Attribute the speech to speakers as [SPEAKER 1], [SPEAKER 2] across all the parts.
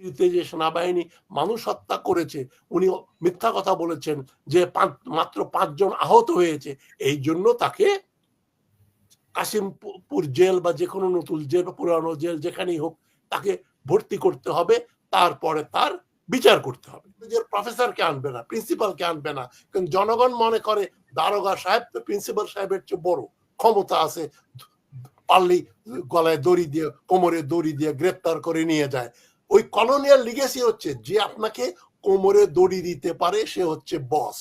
[SPEAKER 1] নেতৃত্বে যে সেনাবাহিনী মানুষ হত্যা করেছে উনি মিথ্যা কথা বলেছেন যে মাত্র পাঁচজন আহত হয়েছে। এই জন্য তাকে কাশিমপুর জেল বা যে কোনো নতুন জেল বা পুরানো জেল যেখানেই হোক তাকে ভর্তি করতে হবে। তারপরে তার বিচার করতে হবে। প্রফেসরকে আনবে না, প্রিন্সিপালকে আনবে না। কিন্তু জনগণ মনে করে দারোগা সাহেব তো প্রিন্সিপাল সাহেবের চেয়ে বড়। ক্ষমতা আছে পারলেই গলায় দড়ি দিয়ে, কোমরে দড়ি দিয়ে গ্রেপ্তার করে নিয়ে যায়। ওই কলোনিয়াল লিগেসি হচ্ছে যে আপনাকে কোমরে দড়ি দিতে পারে, সে হচ্ছে বস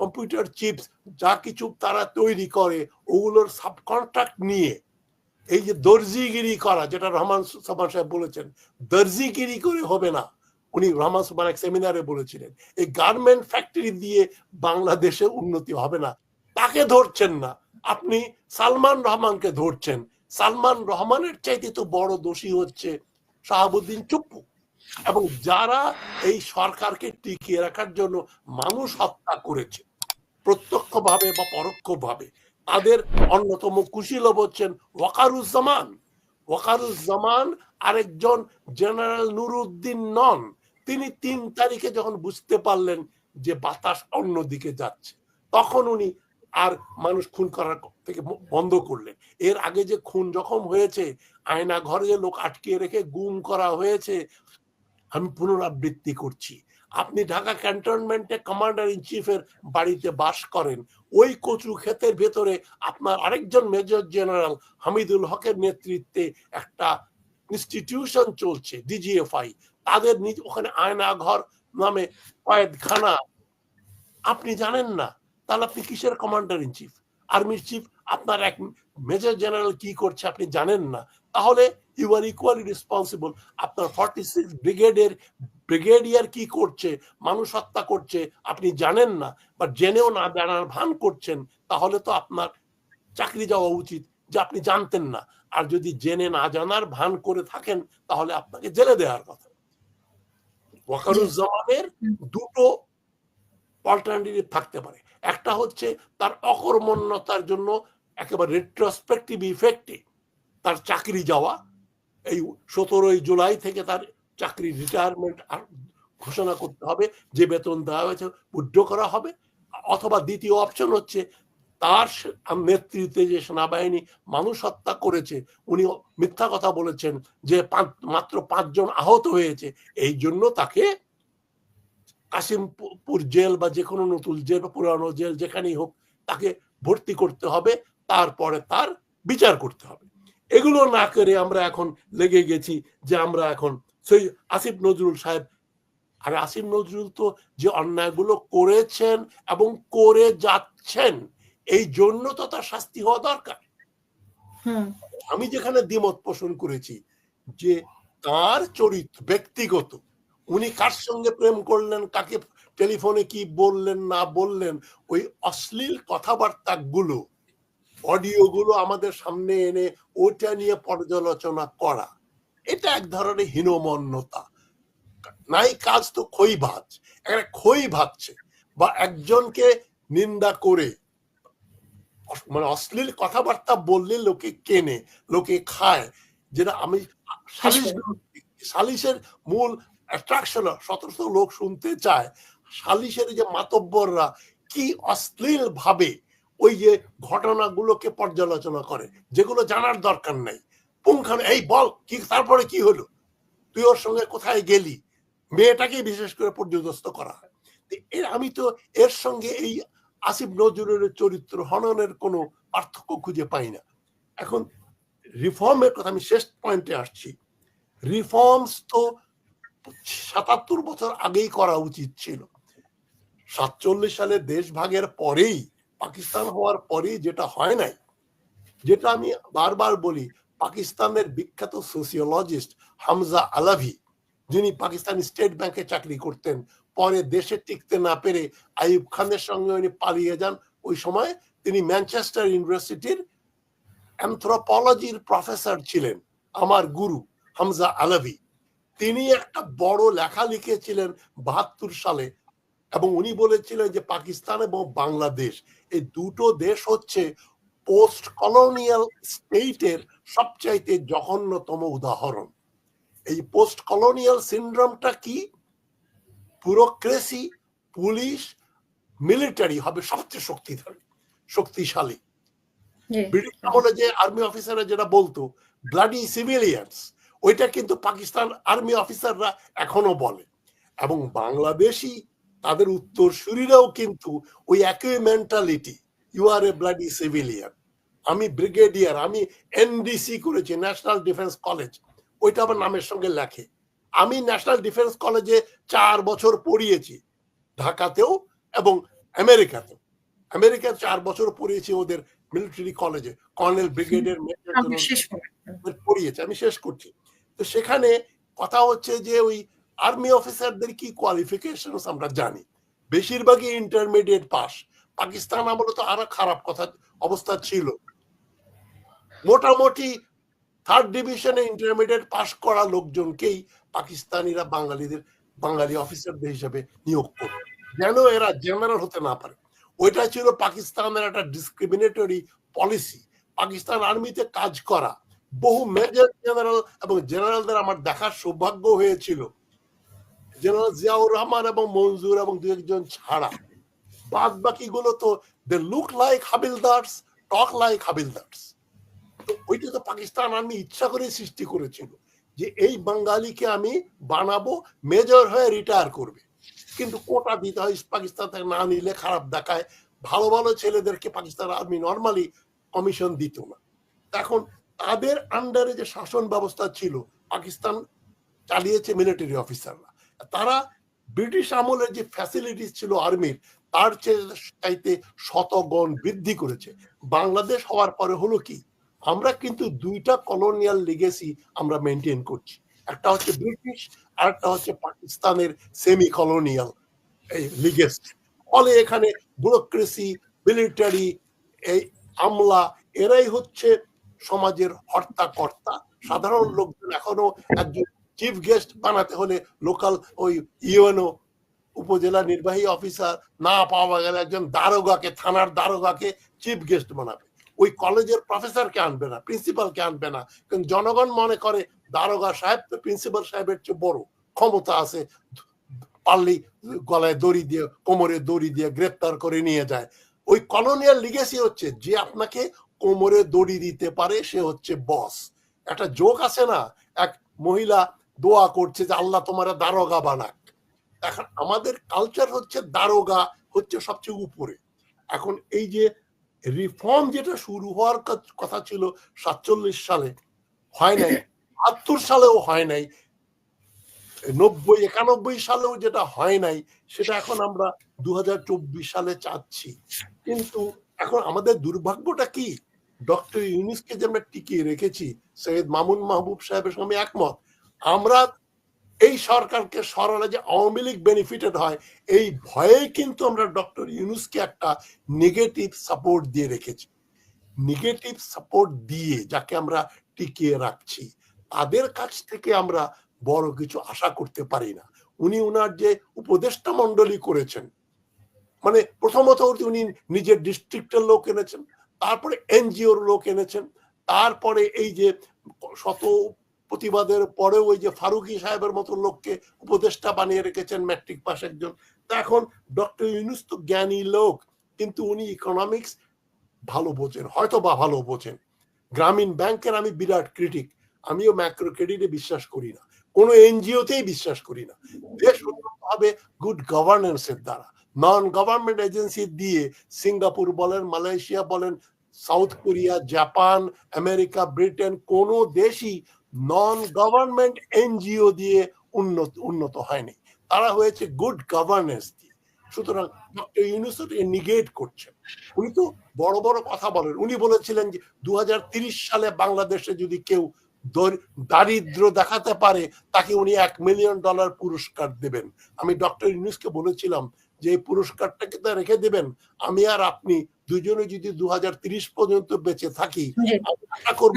[SPEAKER 1] কম্পিউটার চিপস যা কিছু তারা তৈরি করে, ওগুলোর সাবকন্ট্রাক্ট নিয়ে। এই যে দর্জিগিরি করা, যেটা রহমান সামান সাহেব বলেছেন, দর্জিগিরি করে হবে না। উনি রহমান সুমান এক সেমিনারে বলেছিলেন, এই গার্মেন্ট ফ্যাক্টরি দিয়ে বাংলাদেশে উন্নতি হবে না। তাকে ধরছেন না। আপনি সালমান রহমানকে ধরছেন। সালমান রহমানের চাইতে তো বড় দোষী হচ্ছে শাহাবুদ্দিন চুপ্পু। এবং যারা এই সরকারকে টিকিয়ে রাখার জন্য মানুষ হত্যা করেছে, প্রত্যক্ষভাবে বা পরোক্ষভাবে, তাদের অন্যতম কুশীলব হচ্ছেন ওয়াকারুজ্জামান। ওয়াকারুজ্জামান আরেকজন জেনারেল নুরুদ্দিন নন। তিনি তিন তারিখে যখন বুঝতে পারলেন যে বাতাস অন্যদিকে যাচ্ছে, তখন উনি আর মানুষ খুন করার থেকে বন্ধ করলেন। এর আগে যে খুন জখম হয়েছে আয়না ঘরে লোক আটকে রেখে গুম করা হয়েছে, আমি পুনরাবৃত্তি করছি। আপনি ঢাকা ক্যান্টনমেন্টে কমান্ডার ইন চিফের বাড়িতে বাস করেন, ওই কচু ক্ষেতের ভেতরে আপনার আরেকজন মেজর জেনারেল হামিদুল হকের নেতৃত্বে একটা ইনস্টিটিউশন চলছে ডিজিএফআই তাদের নিজ ওখানে আয়না ঘর নামে কয়েদখানা আপনি জানেন না, তাহলে আপনি কিসের কমান্ডার ইন চিফ? আর্মির চিফ, আপনার এক মেজর জেনারেল কি করছে আপনি জানেন না। তাহলে ইউ আর ইকুয়ালি রেসপন্সিবল আপনার ফর্টি সিক্স ব্রিগেডের ব্রিগেডিয়ার কি করছে? মানুষ হত্যা করছে আপনি জানেন না বা জেনেও না জানার ভান করছেন তাহলে তো আপনার চাকরি যাওয়া উচিত যে আপনি জানতেন না। আর যদি জেনে না জানার ভান করে থাকেন তাহলে আপনাকে জেলে দেওয়ার কথা। ওয়াকারুজ্জামানের দুটো অল্টারনেটিভ থাকতে পারে। একটা হচ্ছে তার অকর্মণ্যতার জন্য একেবারে রেট্রোস্পেক্টিভ ইফেক্টে তার চাকরি যাওয়া, এই সতেরোই জুলাই থেকে তার চাকরি রিটায়ারমেন্ট ঘোষণা করতে হবে, যে বেতন দেওয়া হয়েছে উড্ড করা হবে, অথবা দ্বিতীয় অপশন হচ্ছে তার নেতৃত্বে যে সেনাবাহিনী মানুষ হত্যা করেছে, উনি মিথ্যা কথা বলেছেন যে মাত্র পাঁচজন আহত হয়েছে, এই জন্য তাকে কাশিমপুর জেল বা যে কোনো নতুন জেল পুরানো জেল যেখানেই হোক তাকে ভর্তি করতে হবে, তারপরে তার বিচার করতে হবে। এগুলো না করে আমরা এখন লেগে গেছি যে আমরা এখন সেই আসিফ নজরুল সাহেব আর আসিফ নজরুল তো যে অন্যায়গুলো করেছেন এবং করে যাচ্ছেন এই জন্য তো তার শাস্তি হওয়া দরকার। আমি যেখানে দ্বিমত পোষণ করেছি যে তার চরিত্র ব্যক্তিগত উনি কার সঙ্গে প্রেম করলেন কাকে টেলিফোনে কি বললেন না বললেন ওই অশ্লীল কথাবার্তা গুলো অডিও গুলো আমাদের সামনে এনে ওটা নিয়ে পর্যালোচনা করা, এটা এক ধরনের হীনমন্যতা। নাই কাজ তো খই ভাজ একটা খই ভাবছে বা একজনকে নিন্দা করে মানে অশ্লীল কথাবার্তা বললে লোকে কেনে, লোকে খায়, যেটা আমি সালিশ সালিশের মূল অ্যাট্রাকশন শত শত লোক শুনতে চায়, সালিশের যে মাতব্বররা কি অশ্লীল ভাবে ওই যে ঘটনাগুলোকে পর্যালোচনা করে, যেগুলো জানার দরকার নাই। পুঙ্খান এই বল, কি, তারপরে কি হলো? তুই ওর সঙ্গে কোথায় গেলি? মেয়েটাকে বিশেষ করে পর্যদস্ত করা হয়। আমি তো এর সঙ্গে এই আসিফ নজরুলের চরিত্র হননের কোনো পার্থক্য খুঁজে পাই না। এখন রিফর্মের কথা আমি শেষ পয়েন্টে আসছি। রিফর্মস তো সাতাত্তর বছর আগেই করা উচিত ছিল। সাতচল্লিশ সালে দেশ ভাগের পরেই পাকিস্তান হওয়ার পরেই যেটা হয় নাই, যেটা আমি বারবার বলি, পাকিস্তানের বিখ্যাত সোসিওলজিস্ট হামজা আলাভি, যিনি পাকিস্তান স্টেট ব্যাংকে চাকরি করতেন, পরে দেশে টিকতে না পেরে আইব খানের সঙ্গে উনি পালিয়ে যান, ওই সময় তিনি ম্যানচেস্টার ইউনিভার্সিটির অ্যান্থ্রোপোলজির প্রফেসর ছিলেন, আমার গুরু হামজা আলাভি। তিনি একটা বড় লেখা লিখেছিলেন বাহাত্তর সালে এবং উনি বলেছিলেন যে পাকিস্তান এবং বাংলাদেশ এই দুটো দেশ হচ্ছে পোস্ট কলোনিয়াল স্টেটের সবচাইতে জঘন্যতম উদাহরণ। এই পোস্ট কলোনিয়াল সিন্ড্রোমটা কি? ব্যুরোক্রেসি পুলিশ মিলিটারি হবে সবচেয়ে শক্তিশালী। শক্তিশালী ব্রিটিশ আমলে যে আর্মি অফিসাররা যেটা বলতো ব্লাডি সিভিলিয়ান্স ওইটা কিন্তু পাকিস্তান আর্মি অফিসাররা এখনও বলে। এবং বাংলাদেশি তাদের উত্তরসূরিরাও কিন্তু ওই একই mentality you are a bloody civilian আমি ব্রিগেডিয়ার আমি এনডিসি করেছি ন্যাশনাল ডিফেন্স কলেজ ওইটা আমার নামের সঙ্গে লেখে। আমি ন্যাশনাল ডিফেন্স কলেজে চার বছর পড়িয়েছি ঢাকাতেও এবং আমেরিকাতেও। আমেরিকা চার বছর পড়িয়েছি ওদের মিলিটারি কলেজে কর্নেল
[SPEAKER 2] শেষ
[SPEAKER 1] পড়িয়েছে আমি শেষ করছি। তো সেখানে কথা হচ্ছে যে ওই আর্মি অফিসারদের কি কোয়ালিফিকেশন আমরা জানি। বেশিরভাগই ইন্টারমিডিয়েট পাস পাকিস্তান আমলে তো আরও খারাপ কথা, অবস্থা ছিল। মোটামুটি থার্ড ডিভিশনে ইন্টারমিডিয়েট পাস করা লোকজনকেই পাকিস্তানিরা বাঙালিদের, বাঙালি অফিসারদের হিসেবে নিয়োগ করবে। যেন এরা জেনারেল হতে না পারে। ওইটা ছিল পাকিস্তানের একটা ডিসক্রিমিনেটরি পলিসি পাকিস্তান আর্মিতে কাজ করা। বহু মেজর জেনারেল এবং জেনারেলদের আমার দেখার সৌভাগ্য হয়েছিল। জেনারেল জিয়াউর রহমান এবং মঞ্জুর এবং দু একজন ছাড়া। বাদ বাকি গুলো তো they look like havildars talk like havildars. তো ওইটা তো পাকিস্তান আর্মি ইচ্ছা করে সৃষ্টি করেছিল যে এই বাঙালিকে আমি বানাবো মেজর হয়ে রিটায়ার করবে। কিন্তু কোটা দিতে হয়, পাকিস্তান থেকে না নিলে খারাপ দেখায়। ভালো ভালো ছেলেদেরকে পাকিস্তান আর্মি নর্মালি কমিশন দিত না। এখন তাদের আন্ডারে যে শাসন ব্যবস্থা ছিল, পাকিস্তান চালিয়েছে মিলিটারি অফিসাররা তারা ব্রিটিশ আমলের যে ফ্যাসিলিটিস ছিল আর্মির তার চাইতে শতগণ বৃদ্ধি করেছে। বাংলাদেশ হওয়ার পরে হলো কি? আমরা কিন্তু দুইটা কলোনিয়াল লিগেসি আমরা মেনটেন করছি। একটা হচ্ছে ব্রিটিশ, আর একটা হচ্ছে পাকিস্তানের সেমি কলোনিয়াল এই লিগেসি ফলে এখানে ব্যুরোক্রেসি মিলিটারি এই আমলা, এরাই হচ্ছে সমাজের হর্তা কর্তা সাধারণ লোকজন এখনও একজন চিফ গেস্ট বানাতে হলে লোকাল ওই ইউএনও উপজেলা নির্বাহী অফিসার না পাওয়া গেলে একজন দারোগাকে, থানার দারোগাকে চিফ গেস্ট বানাবে। ওই কলেজের প্রফেসরকে আনবে না প্রিন্সিপালকে আনবে না। কারণ জনগণ মনে করে দারোগা সাহেব তো প্রিন্সিপাল সাহেবের চেয়ে বড়। ক্ষমতা আছে পারলেই গলায় দড়ি দিয়ে, কোমরে দড়ি দিয়ে গ্রেপ্তার করে নিয়ে যায়। ওই কলোনিয়াল লিগেসি হচ্ছে, যে আপনাকে কোমরে দড়ি দিতে পারে সে হচ্ছে বস একটা জোক আছে না? এক মহিলা দোয়া করছে যে আল্লাহ তোমার দারোগা বানাক। এখন আমাদের কালচার হচ্ছে দারোগা হচ্ছে সবচেয়ে উপরে। এখন এই যে রিফর্ম যেটা শুরু হওয়ার কথা ছিল সাতচল্লিশ সালে, হয় নাই? বাহাত্তর সালেও হয় নাই। নব্বই, একানব্বই সালেও যেটা হয় নাই, সেটা এখন আমরা দু হাজার চব্বিশ সালে চাচ্ছি। কিন্তু এখন আমাদের দুর্ভাগ্যটা কি? ডক্টর ইউনিসকে যে আমরা টিকিয়ে রেখেছি, সৈয়দ মামুন মাহবুব সাহেবের সঙ্গে আমি একমত। আমরা এই সরকারকে সরালে যে আওয়ামী লীগ বেনিফিটেড হয়, এই ভয়ে কিন্তু আমরা ডক্টর ইউনুসকে একটা নেগেটিভ সাপোর্ট দিয়ে রেখেছি। নেগেটিভ সাপোর্ট দিয়ে যাকে আমরা টিকিয়ে রাখছি, তাদের কাছ থেকে আমরা বড় কিছু আশা করতে পারি না। উনি উনার যে উপদেষ্টা মন্ডলী করেছেন মানে প্রথমত উনি নিজের ডিস্ট্রিক্টের লোক এনেছেন, তারপরে এনজিওর লোক এনেছেন, তারপরে এই যে শত প্রতিবাদের পরেও ওই যে ফারুকি সাহেবের মতো লোককে উপদেষ্টা বানিয়ে রেখেছেন ম্যাট্রিক পাস একজন। তা এখন ডক্টর ইউনুস তো জ্ঞানী লোক, কিন্তু উনি ইকোনমিক্স ভালো বোঝেন হয়তো বা ভালো বোঝেন। গ্রামীণ ব্যাংকের আমি বিরাট ক্রিটিক আমিও ম্যাক্রো ক্রেডিটে বিশ্বাস করি না। কোনো এনজিওতেই বিশ্বাস করি না। দেশ উন্নত হবে গুড গভর্নেন্সের দ্বারা। নন গভর্নমেন্ট এজেন্সি দিয়ে সিঙ্গাপুর বলেন, মালয়েশিয়া বলেন, South Korea, Japan, America, Britain, কোন দেশই নন গভর্নমেন্ট এনজিও দিয়ে উন্নত উন্নত হয়নি। তারা হয়েছে গুড গভর্নেন্স দিয়ে। সুতরাং ডক্টর ইউনুস নিগেট করছেন। উনি তো বড় বড় কথা বলেন। উনি বলেছিলেন যে দু সালে বাংলাদেশে যদি কেউ দারিদ্র দেখাতে পারে, তাকে উনি এক মিলিয়ন ডলার পুরস্কার দেবেন। আমি ডক্টর ইউনুসকে বলেছিলাম যে পুরস্কারটাকে তো রেখে দেবেন আমি আর আপনি দুজনে যদি দু পর্যন্ত বেঁচে থাকি আশা করব।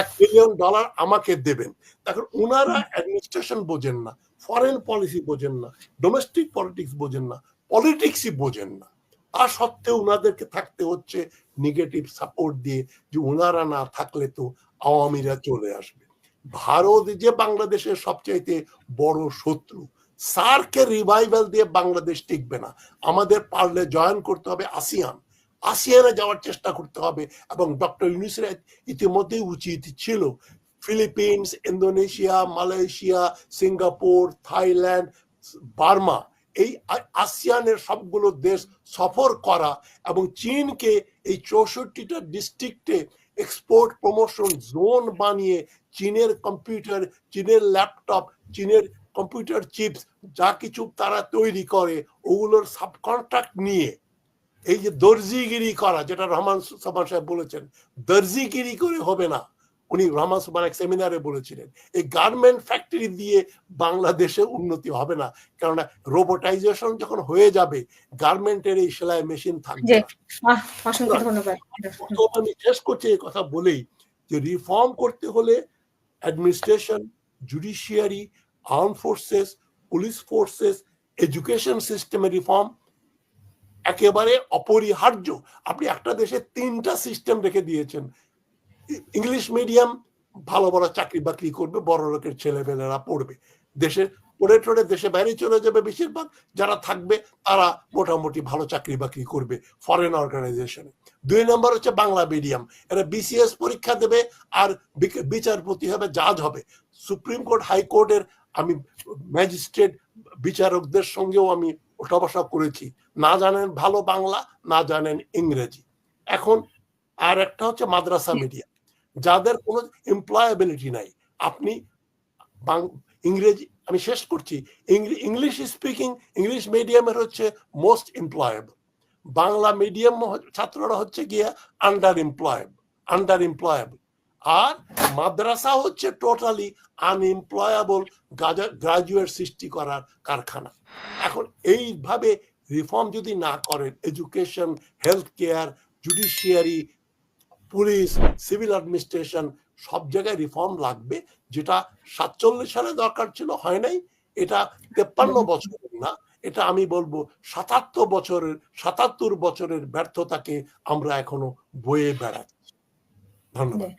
[SPEAKER 1] এক মিলিয়ন ডলার আমাকে দেবেন। তখন ওনারা অ্যাডমিনিস্ট্রেশন বোঝেন না ফরেন পলিসি বোঝেন না ডোমেস্টিক পলিটিক্স বোঝেন না পলিটিক্সই বোঝেন না। তা সত্ত্বেও ওনাদেরকে থাকতে হচ্ছে নেগেটিভ সাপোর্ট দিয়ে যে ওনারা না থাকলে তো আওয়ামীরা চলে আসবে। ভারত যে বাংলাদেশের সবচাইতে বড় শত্রু সার্কে রিভাইভাল দিয়ে বাংলাদেশ টিকবে না। আমাদের পারলে জয়েন করতে হবে আসিয়ান। আসিয়ানে যাওয়ার চেষ্টা করতে হবে এবং ডক্টর ইউনিসের ইতিমধ্যেই উচিত ছিল। Philippines, Indonesia, Malaysia, Singapore, Thailand, Burma এই আসিয়ানের সবগুলো দেশ সফর করা এবং চীনকে এই চৌষট্টিটা ডিস্ট্রিক্টে এক্সপোর্ট প্রমোশন জোন বানিয়ে চীনের কম্পিউটার চীনের ল্যাপটপ চীনের কম্পিউটার চিপস যা কিছু তারা তৈরি করে ওগুলোর সাবকন্ট্রাক্ট নিয়ে। এই যে দর্জিগিরি করা যেটা রহমান সামান সাহেব বলেছেন দর্জিগিরি করে হবে না। উনি রহমান সুমান এক সেমিনারে বলেছিলেন এই গার্মেন্ট ফ্যাক্টরি দিয়ে বাংলাদেশে উন্নতি হবে না। কেননা রোবোটাইজেশন যখন হয়ে যাবে গার্মেন্টের এই সেলাই মেশিন থাকবে আমি শেষ করছি এই কথা বলেই যে রিফর্ম করতে হলে administration judiciary arm forces police forces education সিস্টেমের রিফর্ম একেবারে অপরিহার্য। আপনি একটা দেশে তিনটা সিস্টেম রেখে দিয়েছেন। ইংলিশ মিডিয়াম ভালো বড় চাকরি বাকরি করবে, বড় লোকের ছেলেমেয়েরা পড়বে। দেশে, পড়ে টড়ে দেশে বাইরে চলে যাবে বেশিরভাগ, যারা থাকবে তারা মোটামুটি ভালো চাকরি বাকরি করবে ফরেন অর্গানাইজেশনে দুই নম্বর হচ্ছে বাংলা মিডিয়াম এরা বিসিএস পরীক্ষা দেবে আর বিচারপতি হবে জাজ হবে। সুপ্রিম কোর্ট হাইকোর্টের আমি ম্যাজিস্ট্রেট বিচারকদের সঙ্গেও আমি ওঠা বসা করেছি। না জানেন ভালো বাংলা না জানেন ইংরেজি। এখন আর একটা হচ্ছে মাদ্রাসা মিডিয়া যাদের কোনো এমপ্লয়াবিলিটি নাই। আপনি বাং- ইংরেজি আমি শেষ করছি। ইংলিশ স্পিকিং ইংলিশ মিডিয়ামের হচ্ছে মোস্ট এমপ্লয়েবল বাংলা মিডিয়াম ছাত্ররা হচ্ছে গিয়ে আন্ডার এমপ্লয়েব আন্ডার এমপ্লয়েবল আর মাদ্রাসা হচ্ছে টোটালি আনএমপ্লয়েবল গ্রাজুয়েট সৃষ্টি করার কারখানা। এখন এইভাবে রিফর্ম যদি না করেন education health care judiciary police civil administration সব জায়গায় রিফর্ম লাগবে। যেটা সাতচল্লিশ সালে দরকার ছিল হয় নাই। এটা তেপ্পান্ন বছরের না। এটা আমি বলব সাতাত্তর বছরের সাতাত্তর বছরের ব্যর্থতাকে আমরা এখনও বয়ে বেড়াচ্ছি। ধন্যবাদ।